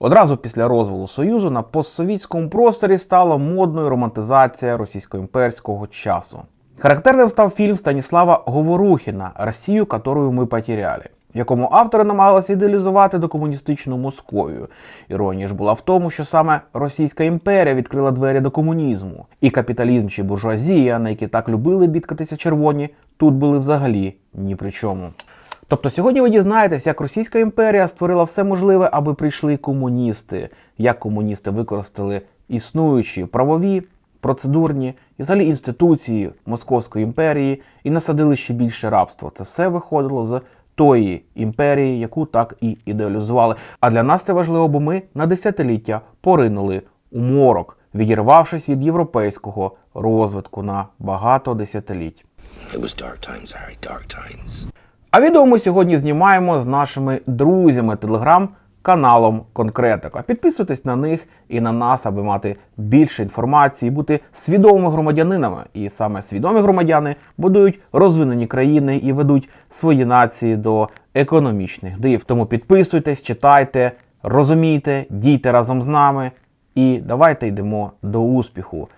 Одразу після розвалу Союзу на постсовітському просторі стала модною романтизація російсько-імперського часу. Характерним став фільм Станіслава Говорухіна Росію, которую ми потеряли, в якому автори намагалися ідеалізувати докомуністичну Московію. Іронія ж була в тому, що саме Російська імперія відкрила двері до комунізму, і капіталізм чи буржуазія, на які так любили бідкатися червоні, тут були взагалі ні при чому. Тобто сьогодні ви дізнаєтесь, як Російська імперія створила все можливе, аби прийшли комуністи, як комуністи використали існуючі правові, процедурні і взагалі інституції Московської імперії і насадили ще більше рабства. Це все виходило з тої імперії, яку так і ідеалізували. А для нас це важливо, бо ми на десятиліття поринули у морок, відірвавшись від європейського розвитку на багато десятиліть. It was dark times, Harry, dark times. А відео ми сьогодні знімаємо з нашими друзями телеграм-каналом Конкретика. Підписуйтесь на них і на нас, аби мати більше інформації, бути свідомими громадянинами. І саме свідомі громадяни будують розвинені країни і ведуть свої нації до економічних див. Тому підписуйтесь, читайте, розумійте, дійте разом з нами і давайте йдемо до успіху.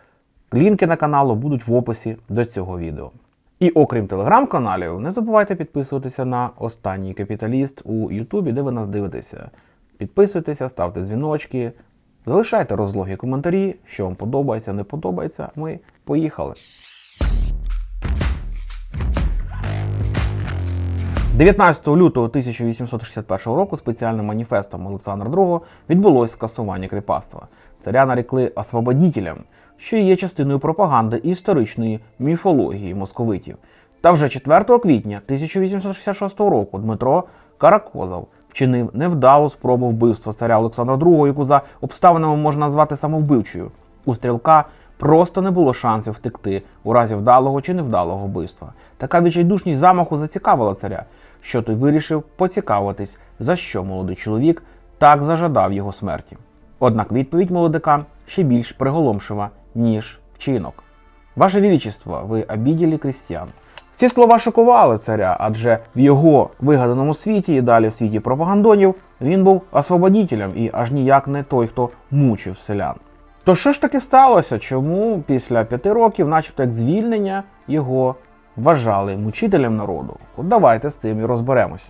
Лінки на каналу будуть в описі до цього відео. І окрім телеграм-каналів, не забувайте підписуватися на останній капіталіст у Ютубі, де ви нас дивитеся. Підписуйтеся, ставте дзвіночки, залишайте розлоги коментарі, що вам подобається, не подобається. Ми поїхали. 19 лютого 1861 року спеціальним маніфестом Олександра II відбулось скасування кріпацтва. Царя нарікли освободітелем, що є частиною пропаганди і історичної міфології московитів. Та вже 4 квітня 1866 року Дмитро Каракозов вчинив невдалу спробу вбивства царя Олександра II, яку за обставинами можна назвати самовбивчою. У стрілка просто не було шансів втекти у разі вдалого чи невдалого вбивства. Така відчайдушність замаху зацікавила царя, що той вирішив поцікавитись, за що молодий чоловік так зажадав його смерті. Однак відповідь молодика ще більш приголомшива, ніж вчинок. Ваше Величество, ви обіділи крістян. Ці слова шокували царя, адже в його вигаданому світі і далі в світі пропагандонів він був освободітелем і аж ніяк не той, хто мучив селян. То що ж таки сталося? Чому після п'яти років, начебто як звільнення, його вважали мучителем народу? От давайте з цим і розберемося.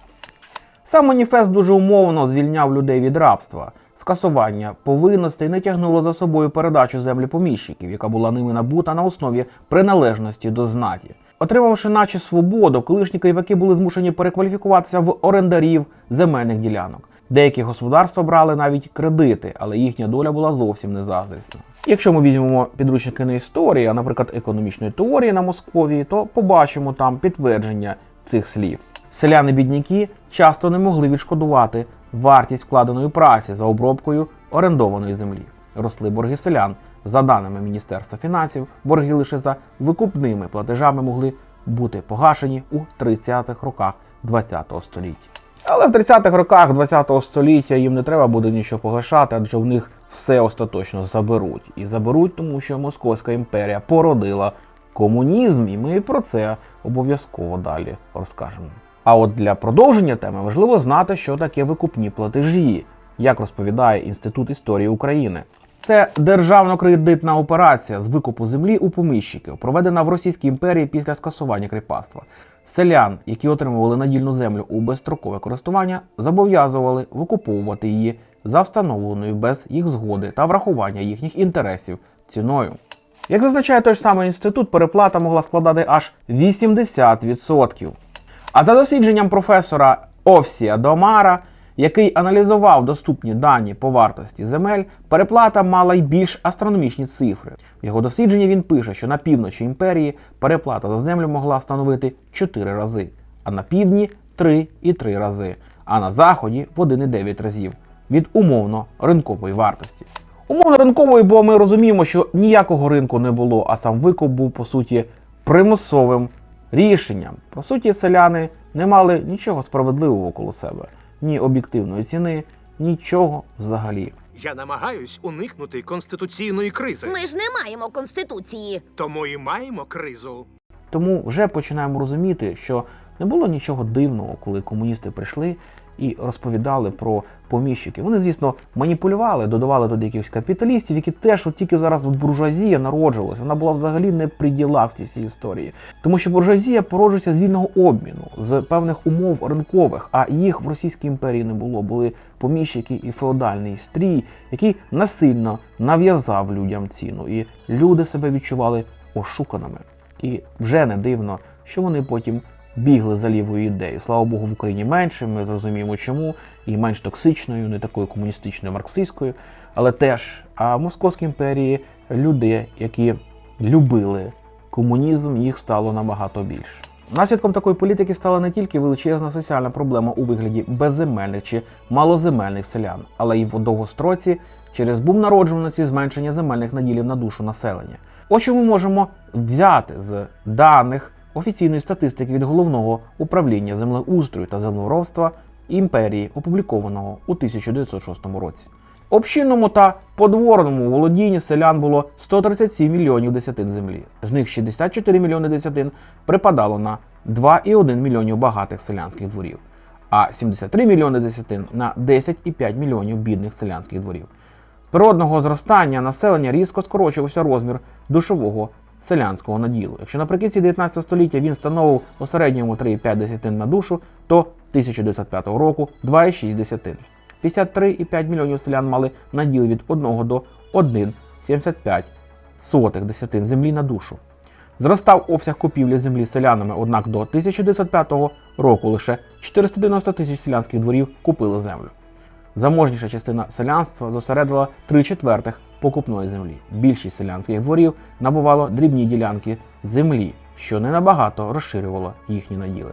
Сам маніфест дуже умовно звільняв людей від рабства. Скасування повинностей не тягнуло за собою передачу землі поміщиків, яка була ними набута на основі приналежності до знаті. Отримавши наче свободу, колишні кайваки були змушені перекваліфікуватися в орендарів земельних ділянок. Деякі господарства брали навіть кредити, але їхня доля була зовсім не заздрісна. Якщо ми візьмемо підручники на історії, а наприклад, економічної теорії на Московії, то побачимо там підтвердження цих слів. Селяни-бідняки часто не могли відшкодувати вартість вкладеної праці за обробкою орендованої землі. Росли борги селян. За даними Міністерства фінансів, борги лише за викупними платежами могли бути погашені у 30-х роках ХХ століття. Але в 30-х роках ХХ століття їм не треба буде нічого погашати, адже в них все остаточно заберуть. І заберуть, тому що Московська імперія породила комунізм, і ми про це обов'язково далі розкажемо. А от для продовження теми важливо знати, що таке викупні платежі, як розповідає Інститут історії України. Це державно-кредитна операція з викупу землі у поміщиків, проведена в Російській імперії після скасування кріпацтва. Селян, які отримували надільну землю у безстрокове користування, зобов'язували викуповувати її за встановленою без їх згоди та врахування їхніх інтересів ціною. Як зазначає той ж самий інститут, переплата могла складати аж 80%. А за дослідженням професора Овсія Домара, який аналізував доступні дані по вартості земель, переплата мала й більш астрономічні цифри. В його дослідженні він пише, що на півночі імперії переплата за землю могла становити 4 рази, а на півдні 3,3 рази, а на заході в 1,9 разів від умовно ринкової вартості. Умовно ринкової, бо ми розуміємо, що ніякого ринку не було, а сам викуп був по суті примусовим рішенням. По суті, селяни не мали нічого справедливого коло себе, ні об'єктивної ціни, нічого взагалі. Я намагаюсь уникнути конституційної кризи, Ми ж не маємо конституції. тому і маємо кризу. Тому вже починаємо розуміти, що не було нічого дивного, коли комуністи прийшли і розповідали про поміщиків. Вони, звісно, маніпулювали, додавали туди якихось капіталістів, які теж от тільки зараз от буржуазія народжувалася. Вона була взагалі не при ділах в цій всій історії. Тому що буржуазія породжується з вільного обміну, з певних умов ринкових, а їх в Російській імперії не було. Були поміщики і феодальний стрій, який насильно нав'язав людям ціну, і люди себе відчували ошуканими. І вже не дивно, що вони потім бігли за лівою ідеєю. Слава Богу, в Україні менше. Ми зрозуміємо, чому, і менш токсичною, не такою комуністичною, марксистською. Але теж, а в Московській імперії люди, які любили комунізм, їх стало набагато більше. Наслідком такої політики стала не тільки величезна соціальна проблема у вигляді безземельних чи малоземельних селян, але й в довгостроці через бум народжуваності зменшення земельних наділів на душу населення. Ось що ми можемо взяти з даних офіційної статистики від головного управління землеустрою та землеробства імперії, опублікованого у 1906 році. Общинному та подворному володінні селян було 137 мільйонів десятин землі. З них 64 мільйони десятин припадало на 2,1 мільйонів багатих селянських дворів, а 73 мільйони десятин на 10,5 мільйонів бідних селянських дворів. Природного зростання населення різко скорочувався розмір душового селянського наділу. Якщо наприкінці 19 століття він становив у середньому 3,5 десятин на душу, то 1905 року 2,6 десятин. 53,5 мільйонів селян мали наділ від 1 до 1,75 сотих десятин землі на душу. Зростав обсяг купівлі землі селянами, однак до 1905 року лише 490 тисяч селянських дворів купили землю. Заможніша частина селянства зосередила 3 четвертих покупної землі. Більшість селянських дворів набувало дрібні ділянки землі, що не набагато розширювало їхні наділи.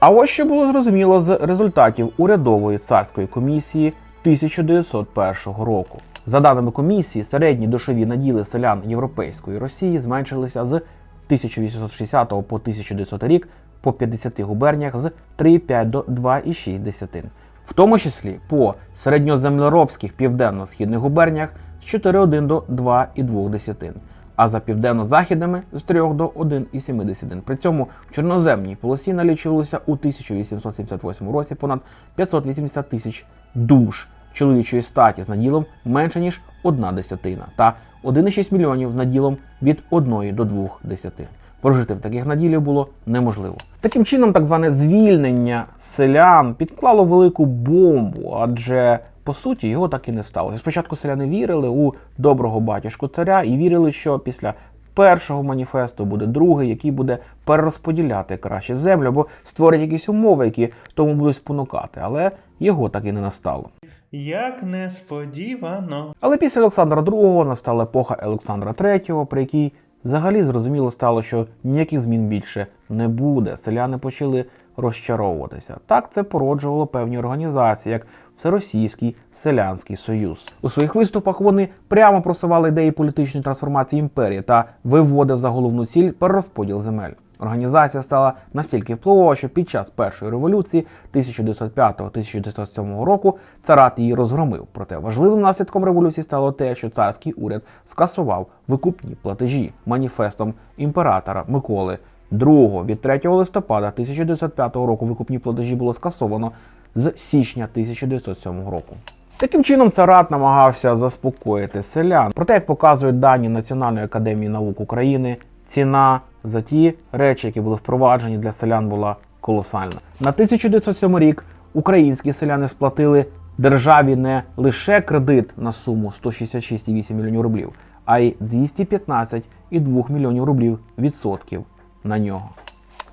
А ось що було зрозуміло з результатів урядової царської комісії 1901 року. За даними комісії, середні душові наділи селян Європейської Росії зменшилися з 1860 по 1900 рік по 50 губерніях з 3,5 до 2,6 десятин, в тому числі по середньоземлеробських південно-східних губерніях з 4,1 до 2,2 десятин, а за південно-західними з 3 до 1,7 десятин. При цьому в чорноземній полосі налічувалося у 1878 році понад 580 тисяч душ чоловічої статі з наділом менше ніж одна десятина та 1,6 мільйонів з наділом від 1 до 2 десятин. Прожити в таких наділів було неможливо. Таким чином, так зване звільнення селян підклало велику бомбу, адже по суті його так і не сталося. Спочатку селяни вірили у доброго батюшку царя і вірили, що після першого маніфесту буде другий, який буде перерозподіляти краще землю або створить якісь умови, які тому будуть спонукати. Але його так і не настало. Як несподівано. Але після Олександра II настала епоха Олександра III, при якій взагалі зрозуміло стало, що ніяких змін більше не буде. Селяни почали розчаровуватися. Так це породжувало певні організації, як Всеросійський селянський союз. У своїх виступах вони прямо просували ідеї політичної трансформації імперії та виводив за головну ціль перерозподіл земель. Організація стала настільки впливова, що під час першої революції 1905-1907 року царат її розгромив. Проте важливим наслідком революції стало те, що царський уряд скасував викупні платежі маніфестом імператора Миколи II. Від 3 листопада 1905 року викупні платежі було скасовано з січня 1907 року. Таким чином, царат намагався заспокоїти селян. Проте, як показують дані Національної академії наук України, ціна за ті речі, які були впроваджені для селян, була колосальна. На 1907 рік українські селяни сплатили державі не лише кредит на суму 166,8 мільйонів рублів, а й 215,2 мільйонів рублів відсотків на нього.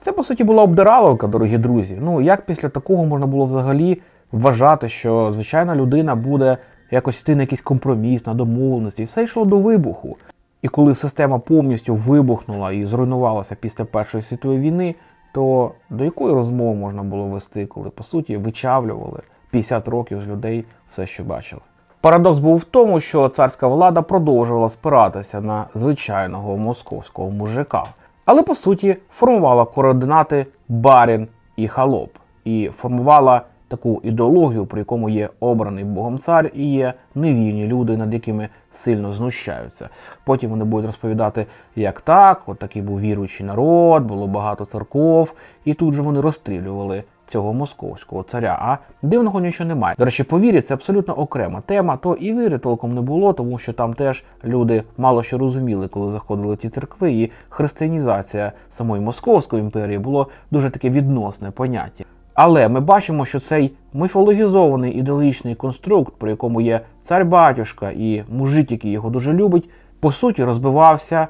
Це по суті була обдираловка, дорогі друзі. Ну як після такого можна було взагалі вважати, що звичайна людина буде якось йти на якийсь компроміс, на домовленості, все йшло до вибуху. І коли система повністю вибухнула і зруйнувалася після Першої світової війни, то до якої розмови можна було вести, коли по суті вичавлювали 50 років з людей все, що бачили? Парадокс був в тому, що царська влада продовжувала спиратися на звичайного московського мужика, але по суті формувала координати барін і халоп, і формувала таку ідеологію, при якому є обраний Богом цар і є невільні люди, над якими сильно знущаються. Потім вони будуть розповідати, як так, от такий був віруючий народ, було багато церков, і тут же вони розстрілювали цього московського царя. А дивного нічого немає. До речі, по вірі це абсолютно окрема тема. То і віри толком не було, тому що там теж люди мало що розуміли, коли заходили ці церкви, і християнізація самої московської імперії було дуже таке відносне поняття. Але ми бачимо, що цей міфологізований ідеологічний конструкт, при якому є цар-батюшка і мужик, який його дуже любить, по суті розбивався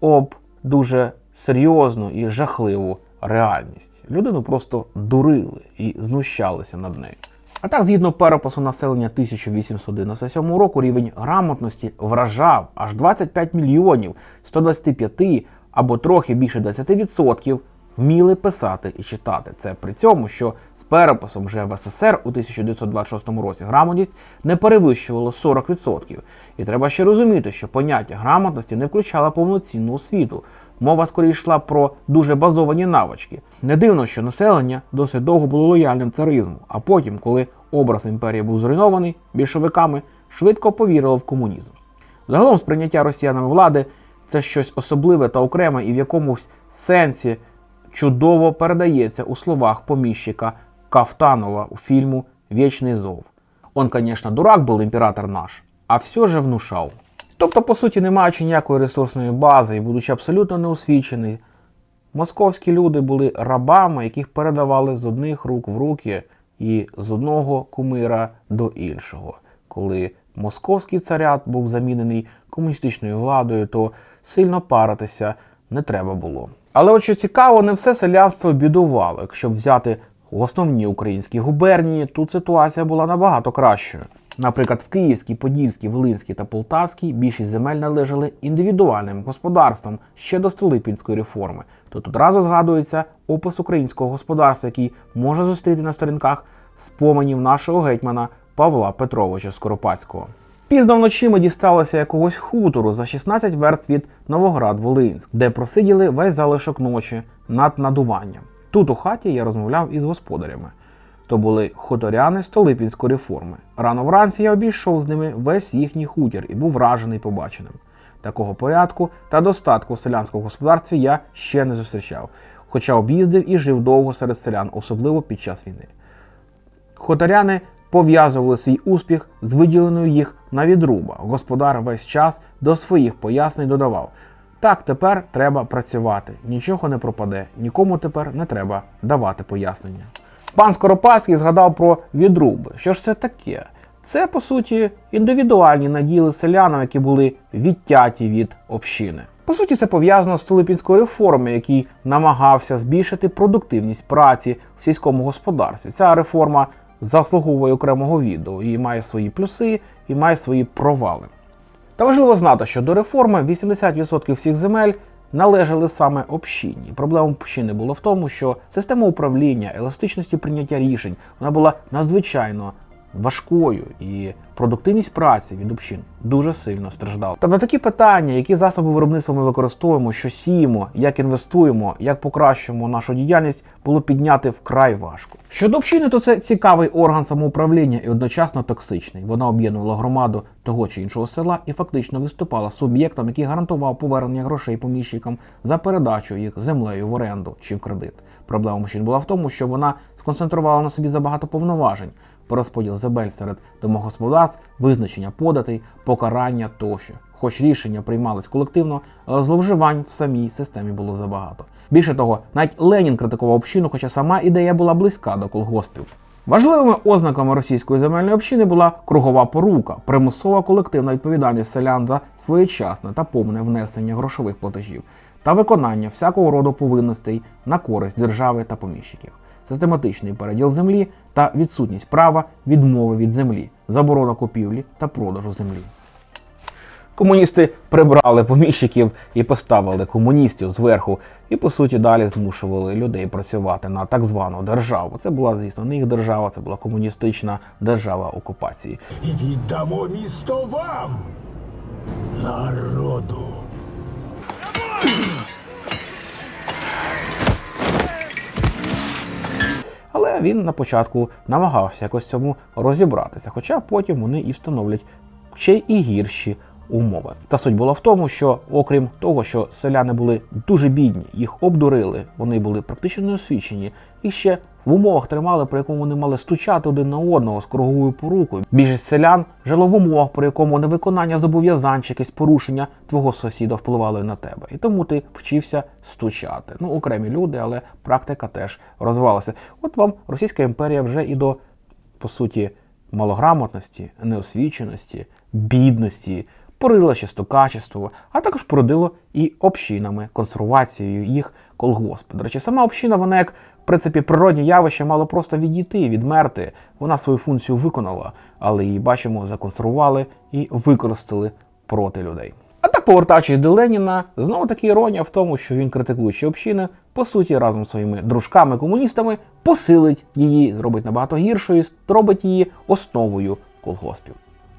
об дуже серйозну і жахливу реальність. Людину просто дурили і знущалися над нею. А так, згідно перепису населення 1897 року, рівень грамотності вражав аж 25 мільйонів 125 або трохи більше 20% вміли писати і читати. Це при цьому, що з переписом вже в СССР у 1926 році грамотність не перевищувала 40%. І треба ще розуміти, що поняття грамотності не включало повноцінну освіту. Мова скоріше йшла про дуже базовані навички. Не дивно, що населення досить довго було лояльним царизму, а потім, коли образ імперії був зруйнований більшовиками, швидко повірило в комунізм. Загалом сприйняття росіянами влади це щось особливе та окреме і в якомусь сенсі чудово передається у словах поміщика Кафтанова у фільму Вічний зов. Он, конечно, дурак был імператор наш, а все же внушав. Тобто, по суті, не маючи ніякої ресурсної бази і будучи абсолютно неосвічені, московські люди були рабами, яких передавали з одних рук в руки і з одного кумира до іншого. Коли московський царят був замінений комуністичною владою, то сильно паритися не треба було. Але от що цікаво, не все селянство бідувало. Якщо взяти основні українські губернії, тут ситуація була набагато кращою. Наприклад, в Київській, Подільській, Волинській та Полтавській більшість земель належали індивідуальним господарствам ще до Столипінської реформи. Тут одразу згадується опис українського господарства, який може зустріти на сторінках споменів нашого гетьмана Павла Петровича Скоропадського. Пізно вночі ми дісталися якогось хутору за 16 верст від Новоград-Волинськ, де просиділи весь залишок ночі над надуванням. Тут у хаті я розмовляв із господарями. То були хуторяни Столипінської реформи. Рано вранці я обійшов з ними весь їхній хутір і був вражений побаченим. Такого порядку та достатку в селянському господарстві я ще не зустрічав, хоча об'їздив і жив довго серед селян, особливо під час війни. Хуторяни пов'язували свій успіх з виділеною їх на відруба. Господар весь час до своїх пояснень додавав: так, тепер треба працювати, нічого не пропаде, нікому тепер не треба давати пояснення. Пан Скоропадський згадав про відруби. Що ж це таке? Це, по суті, індивідуальні наділи селянам, які були відтяті від общини. По суті, це пов'язано з Столипінською реформою, який намагався збільшити продуктивність праці в сільському господарстві. Ця реформа заслуговує окремого відео і має свої плюси, і має свої провали. Та важливо знати, що до реформи 80% всіх земель належали саме общині. Проблема общини була в тому, що система управління, еластичності прийняття рішень вона була надзвичайно важкою, і продуктивність праці від общин дуже сильно страждала. Тобто такі питання, які засоби виробництва ми використовуємо, що сіємо, як інвестуємо, як покращуємо нашу діяльність, було підняти вкрай важко. Щодо общини, то це цікавий орган самоуправління і одночасно токсичний. Вона об'єднувала громаду того чи іншого села і фактично виступала суб'єктом, який гарантував повернення грошей поміщикам за передачу їх землею в оренду чи в кредит. Проблема общин була в тому, що вона сконцентрувала на собі забагато повноважень по розподіл земель серед домогосподарств, визначення податей, покарання тощо. Хоч рішення приймались колективно, але зловживань в самій системі було забагато. Більше того, навіть Ленін критикував общину, хоча сама ідея була близька до колгоспів. Важливими ознаками російської земельної общини була кругова порука, примусова колективна відповідальність селян за своєчасне та повне внесення грошових платежів та виконання всякого роду повинностей на користь держави та поміщиків, систематичний переділ землі та відсутність права відмови від землі, заборона купівлі та продажу землі. Комуністи прибрали поміщиків і поставили комуністів зверху, і по суті далі змушували людей працювати на так звану державу. Це була, звісно, не їх держава, це була комуністична держава окупації. і віддамо місто вам, народу. Він на початку намагався якось цьому розібратися, хоча потім вони і встановлять ще й гірші умови. Та суть була в тому, що окрім того, що селяни були дуже бідні, їх обдурили, вони були практично неосвічені, і ще в умовах тримали, при якому вони мали стучати один на одного з круговою порукою. Більшість селян жило в умовах, при якому невиконання зобов'язань чи якесь порушення твого сусіда впливало і на тебе. І тому ти вчився стучати. Ну, окремі люди, але практика теж розвивалася. От вам Російська імперія вже і до, по суті, малограмотності, неосвіченості, бідності, породило ще стукачество, а також породило і общинами, консервацією їх колгоспи. До речі, сама община, вона як в принципі природні явище мало просто відійти, відмерти. Вона свою функцію виконала, але її бачимо, законсервували і використали проти людей. А так, повертаючись до Леніна, знову таки іронія в тому, що він, критикуючи общини, по суті, разом з своїми дружками-комуністами посилить її, зробить набагато гіршою, зробить її основою колгоспів.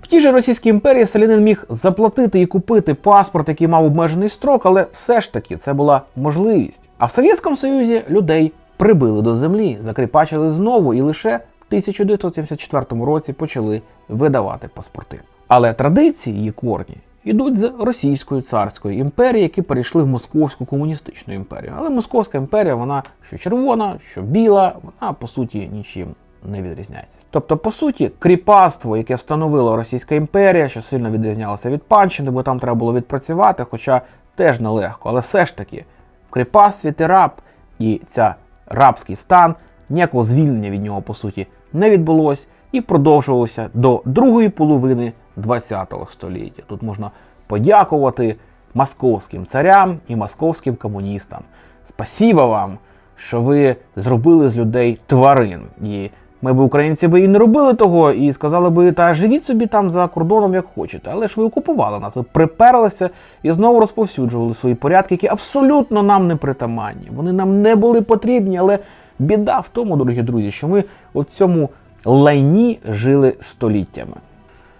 В тій же Російській імперії селянин міг заплатити і купити паспорт, який мав обмежений строк, але все ж таки це була можливість. А в Совєтському Союзі людей прибили до землі, закріпачили знову і лише в 1974 році почали видавати паспорти. Але традиції її корні йдуть з Російської царської імперії, які перейшли в Московську комуністичну імперію. Але Московська імперія, вона що червона, що біла, вона по суті нічим не відрізняється. Тобто, по суті, кріпацтво, яке встановила Російська імперія, що сильно відрізнялося від панщини, бо там треба було відпрацювати, хоча теж нелегко. Але все ж таки, в кріпацтві ти раб і ця рабський стан, ніякого звільнення від нього, по суті, не відбулось і продовжувалося до другої половини ХХ століття. Тут можна подякувати московським царям і московським комуністам. Спасіба вам, що ви зробили з людей тварин. І ми б українці би і не робили того, і сказали би, та живіть собі там за кордоном, як хочете. Але ж ви окупували нас, ви приперлися і знову розповсюджували свої порядки, які абсолютно нам не притаманні. Вони нам не були потрібні, але біда в тому, дорогі друзі, що ми у цьому лайні жили століттями.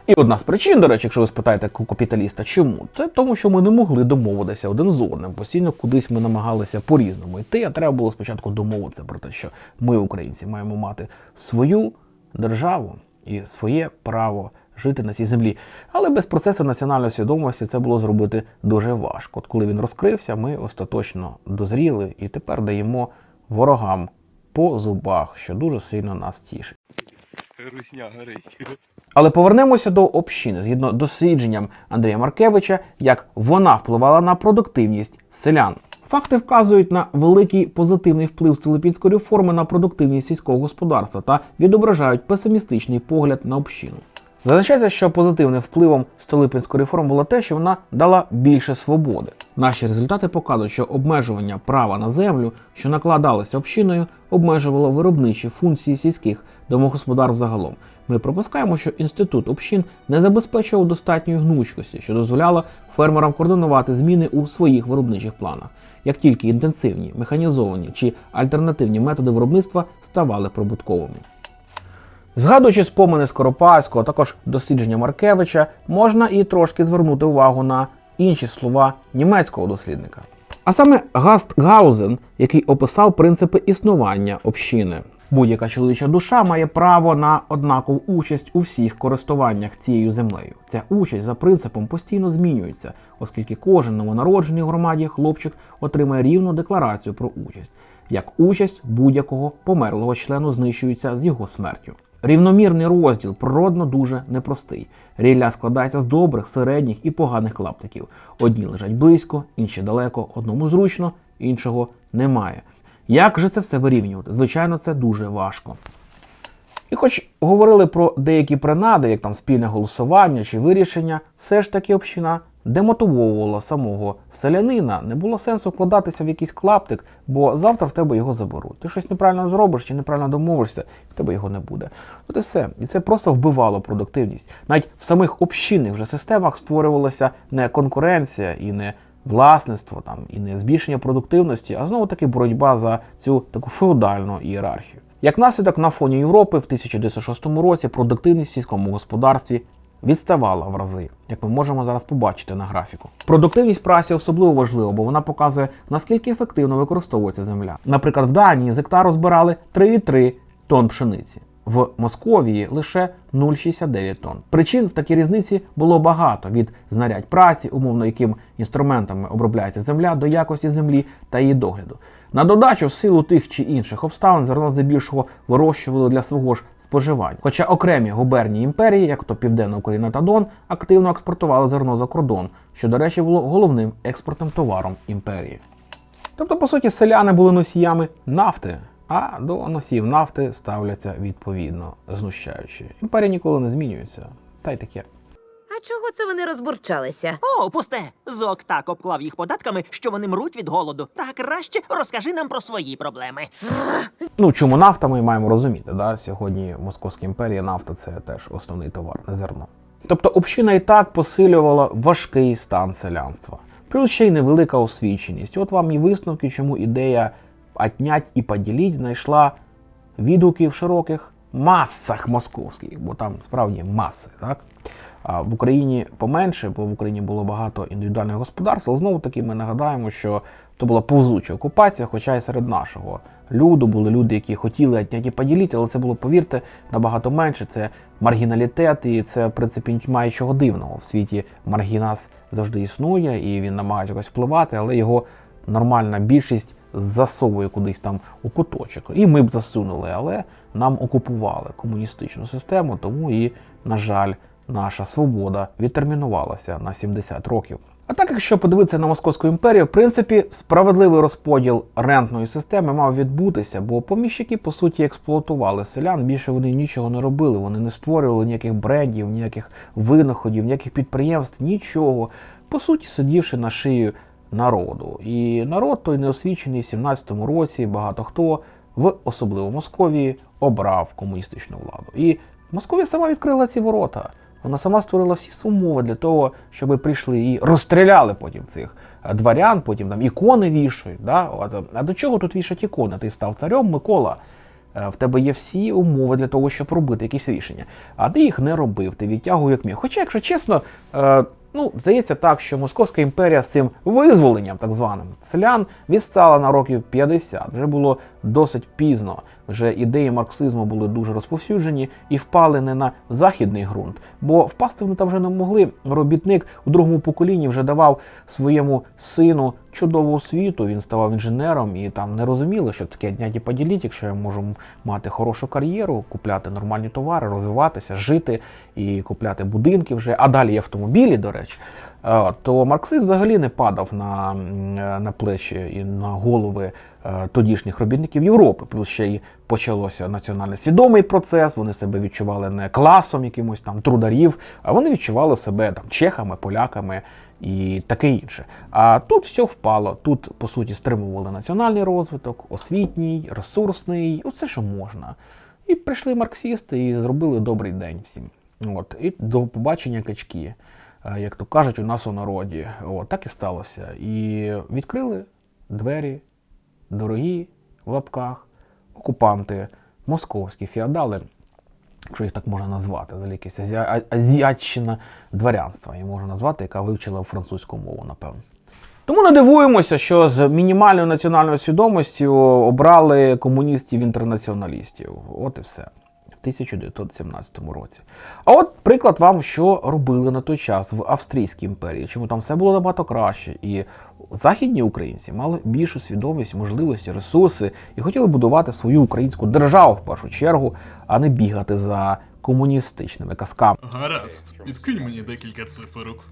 І одна з причин, до речі, якщо ви спитаєте капіталіста, чому? Це тому, що ми не могли домовитися один з одним. Постійно кудись ми намагалися по-різному йти, а треба було спочатку домовитися про те, що ми, українці, маємо мати свою державу і своє право жити на цій землі. Але без процесу національної свідомості це було зробити дуже важко. От коли він розкрився, ми остаточно дозріли і тепер даємо ворогам по зубах, що дуже сильно нас тішить. Русня горить. Але повернемося до общини згідно дослідженням Андрія Маркевича, як вона впливала на продуктивність селян. Факти вказують на великий позитивний вплив Столипінської реформи на продуктивність сільського господарства та відображають песимістичний погляд на общину. Зазначається, що позитивним впливом Столипінської реформи було те, що вона дала більше свободи. Наші результати показують, що обмежування права на землю, що накладалося общиною, обмежувало виробничі функції сільських домогосподарств загалом. Ми пропускаємо, що інститут общин не забезпечував достатньої гнучкості, що дозволяло фермерам координувати зміни у своїх виробничих планах. Як тільки інтенсивні, механізовані чи альтернативні методи виробництва ставали прибутковими. Згадуючи спомини Скоропадського, також дослідження Маркевича, можна і трошки звернути увагу на інші слова німецького дослідника. А саме Гаст Гаузен, який описав принципи існування общини. Будь-яка чоловіча душа має право на однакову участь у всіх користуваннях цією землею. Ця участь за принципом постійно змінюється, оскільки кожен новонароджений в громаді хлопчик отримає рівну декларацію про участь, як участь будь-якого померлого члена знищується з його смертю. Рівномірний розділ природно дуже непростий. Рілля складається з добрих, середніх і поганих клаптиків. Одні лежать близько, інші далеко, одному зручно, іншого немає. Як же це все вирівнювати? Звичайно, це дуже важко. І хоч говорили про деякі принади, як там спільне голосування чи вирішення, все ж таки община демотивовувала самого селянина. Не було сенсу вкладатися в якийсь клаптик, бо завтра в тебе його заберуть. Ти щось неправильно зробиш чи неправильно домовишся, в тебе його не буде. От і все. І це просто вбивало продуктивність. Навіть в самих общинних вже системах створювалася не конкуренція і не власництво там і не збільшення продуктивності, а знову таки боротьба за цю таку феодальну ієрархію. Як наслідок на фоні Європи в 1906 році продуктивність в сільському господарстві відставала в рази, як ми можемо зараз побачити на графіку. Продуктивність праці особливо важлива, бо вона показує наскільки ефективно використовується земля. Наприклад, в Данії з гектару збирали 3,3 тонн пшениці. В Московії лише 0,69 тонн. Причин в такій різниці було багато: від знарядь праці, умовно яким інструментами обробляється земля, до якості землі та її догляду. На додачу, в силу тих чи інших обставин, зерно здебільшого вирощували для свого ж споживання. Хоча окремі губернії імперії, як то Південна Україна та Дон, активно експортували зерно за кордон, що, до речі, було головним експортним товаром імперії. Тобто, по суті, селяни були носіями нафти, а до носіїв нафти ставляться відповідно, знущаючи. Імперія ніколи не змінюється. Та й таке. А чого це вони розбурчалися? О, пусте! Зок так обклав їх податками, що вони мруть від голоду. Та краще розкажи нам про свої проблеми. Ну чому нафта ми маємо розуміти? Да? Сьогодні в Московській імперії нафта це теж основний товар, не зерно. Тобто община і так посилювала важкий стан селянства. Плюс ще й невелика освіченість. От вам і висновки, чому ідея отнять і поділіть знайшла відгуки в широких масах московських, бо там справді маси, так? А в Україні поменше, бо в Україні було багато індивідуальних господарств. Але знову таки ми нагадаємо, що то була повзуча окупація, хоча й серед нашого люду були люди, які хотіли отняти і поділити, але це було, повірте, набагато менше. Це маргіналітет, і це, в принципі, немає чого дивного. В світі маргінас завжди існує, і він намагається якось впливати, але його нормальна більшість засовує кудись там у куточок. І ми б засунули, але нам окупували комуністичну систему, тому і, на жаль, наша свобода відтермінувалася на 70 років. А так, якщо подивитися на Московську імперію, в принципі, справедливий розподіл рентної системи мав відбутися, бо поміщики, по суті, експлуатували селян. Більше вони нічого не робили, вони не створювали ніяких брендів, ніяких винаходів, ніяких підприємств, нічого. По суті, сидівши на шию народу. І народ той неосвічений в 17-му році, багато хто в особливо Московії обрав комуністичну владу. І Московія сама відкрила ці ворота. Вона сама створила всі умови для того, щоб прийшли і розстріляли потім цих е, дворян, потім там ікони вішають. Да? А до чого тут вішать ікони? Ти став царем, Микола. Е, В тебе є всі умови для того, щоб робити якісь рішення. А ти їх не робив, ти відтягував як міг. Хоча, якщо чесно, е, ну, здається так, що Московська імперія з цим визволенням, так званим селян, відстала на років 50. Вже було досить пізно. Вже ідеї марксизму були дуже розповсюджені і впали не на західний ґрунт, бо впасти вони там вже не могли. Робітник у другому поколінні вже давав своєму сину чудову освіту. Він ставав інженером і там не розуміли, що таке дняті поділіть, якщо я можу мати хорошу кар'єру, купляти нормальні товари, розвиватися, жити і купляти будинки вже, а далі автомобілі, до речі. То марксизм взагалі не падав на, е, на плечі і на голови е, тодішніх робітників Європи. Плюс ще й почалося національно свідомий процес. Вони себе відчували не класом якимось там трударів, а вони відчували себе там чехами, поляками і таке інше. А тут все впало. Тут, по суті, стримували національний розвиток, освітній, ресурсний, усе, що можна. І прийшли марксисти і зробили добрий день всім. От. І до побачення качки, як то кажуть, у нас у народі. От, так і сталося. І відкрили двері, дорогі в лапках, окупанти, московські феодали, якщо їх так можна назвати, якась азі... азіатщина дворянства, її можна назвати, яка вивчила французьку мову, напевно. Тому не дивуємося, що з мінімальною національною свідомістю обрали комуністів-інтернаціоналістів. От і все. В 1917 році. А от приклад вам, що робили на той час в Австрійській імперії, чому там все було набагато краще. І західні українці мали більшу свідомість, можливості, ресурси і хотіли будувати свою українську державу в першу чергу, а не бігати за комуністичними казками. Гаразд, підкинь мені декілька циферок.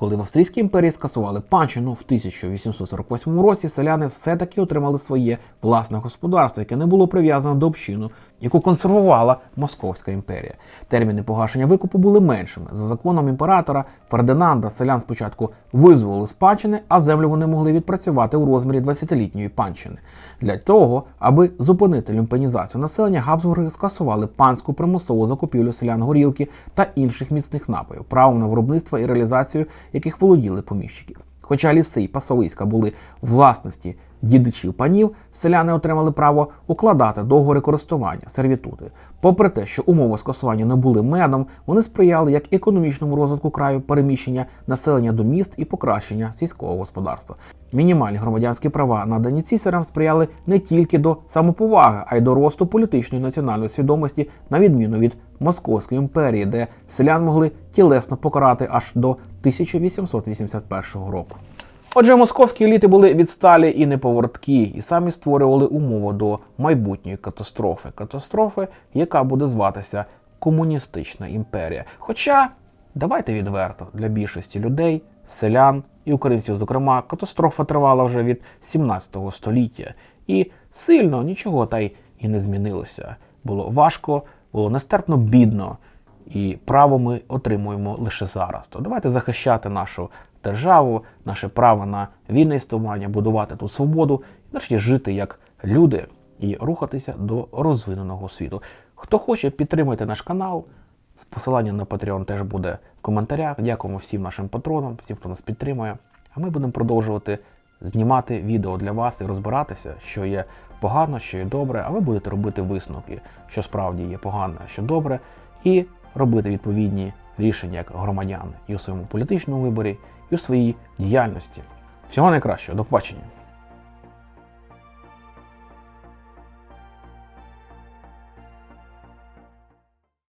Коли в Австрійській імперії скасували панщину в 1848 році, селяни все-таки отримали своє власне господарство, яке не було прив'язане до общину, яку консервувала Московська імперія. Терміни погашення викупу були меншими. За законом імператора Фердинанда селян спочатку визволили з панщини, а землю вони могли відпрацювати у розмірі 20-літньої панщини. Для того, аби зупинити люмпенізацію населення, Габсбурги скасували панську примусову закупівлю селян горілки та інших міцних напоїв, правом на виробництво і реалізацію яких володіли поміщики. Хоча ліси і пасовиська були власності дідичів панів, селяни отримали право укладати договори користування, сервітути. Попри те, що умови скасування не були медом, вони сприяли як економічному розвитку краю, переміщення населення до міст і покращення сільського господарства. Мінімальні громадянські права, надані цісарям, сприяли не тільки до самоповаги, а й до росту політичної національної свідомості, на відміну від Московської імперії, де селян могли тілесно покарати аж до 1881 року. Отже, московські еліти були відсталі і неповороткі, і самі створювали умови до майбутньої катастрофи. Катастрофи, яка буде зватися комуністична імперія. Хоча, давайте відверто, для більшості людей, селян і українців, зокрема, катастрофа тривала вже від 17 століття, і сильно нічого та й і не змінилося. Було важко, було нестерпно бідно, і право ми отримуємо лише зараз. То давайте захищати нашу державу, наше право на вільне існування, будувати тут свободу і нарешті жити як люди і рухатися до розвиненого світу. Хто хоче, підтримуйте наш канал. Посилання на Patreon теж буде в коментарях. Дякуємо всім нашим патронам, всім, хто нас підтримує. А ми будемо продовжувати знімати відео для вас і розбиратися, що є погано, що є добре, а ви будете робити висновки, що справді є погано, що добре, і робити відповідні рішення як громадяни і у своєму політичному виборі, і у своїй діяльності. Всього найкращого, до побачення!